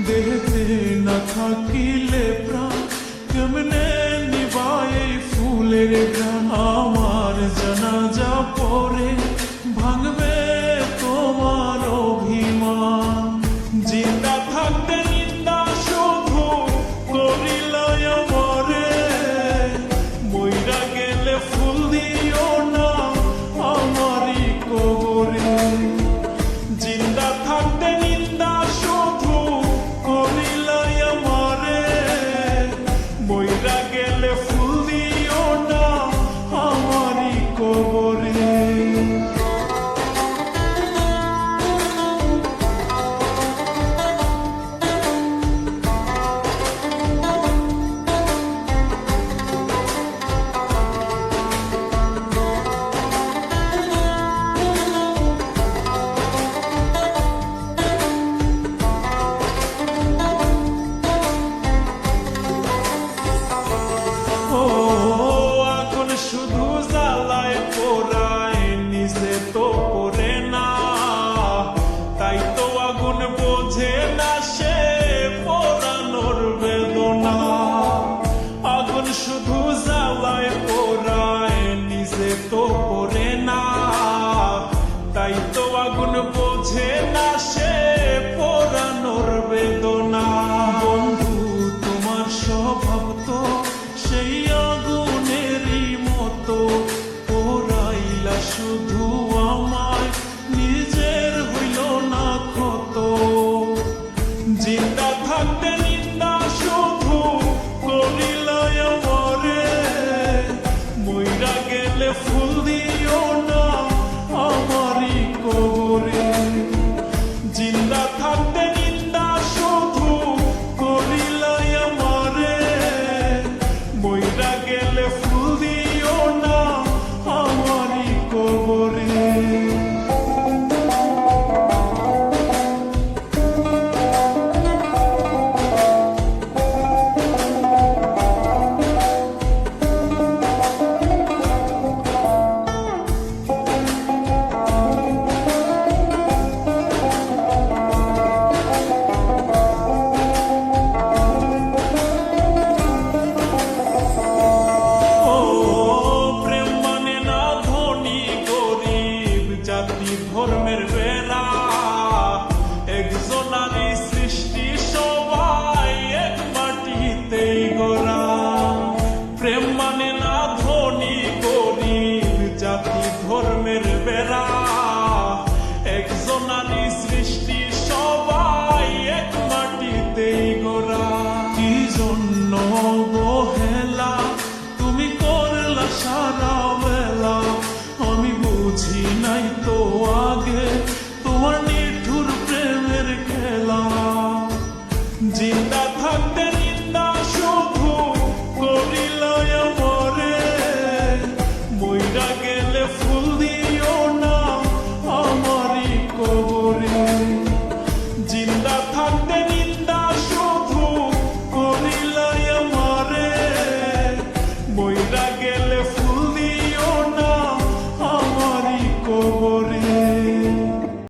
দেহেতে না থাকিলে প্রাণ কেমনে নিবাই ফুলের গ্রাম ওপরে না, তাই তো আগুন বোঝে না সে পোড়ানোর বেদনা। বন্ধু, তোমার স্বভাব তো সেই আগুনেরই মতো। পোড়াইলা শুধু আমায়, নিজের হইল না ক্ষত। জিন্দা forgiveness. former vera আগে তোমার নিঠুর প্রেমের খেলা। জিন্দা থাকতে নিন্দা শুভ করিল মরে মইরা গেলে ফুল দিও না আমারই কবরে। জিন্দা থাকতে নিন্দা শুভ করিল মরে মইরা গেলে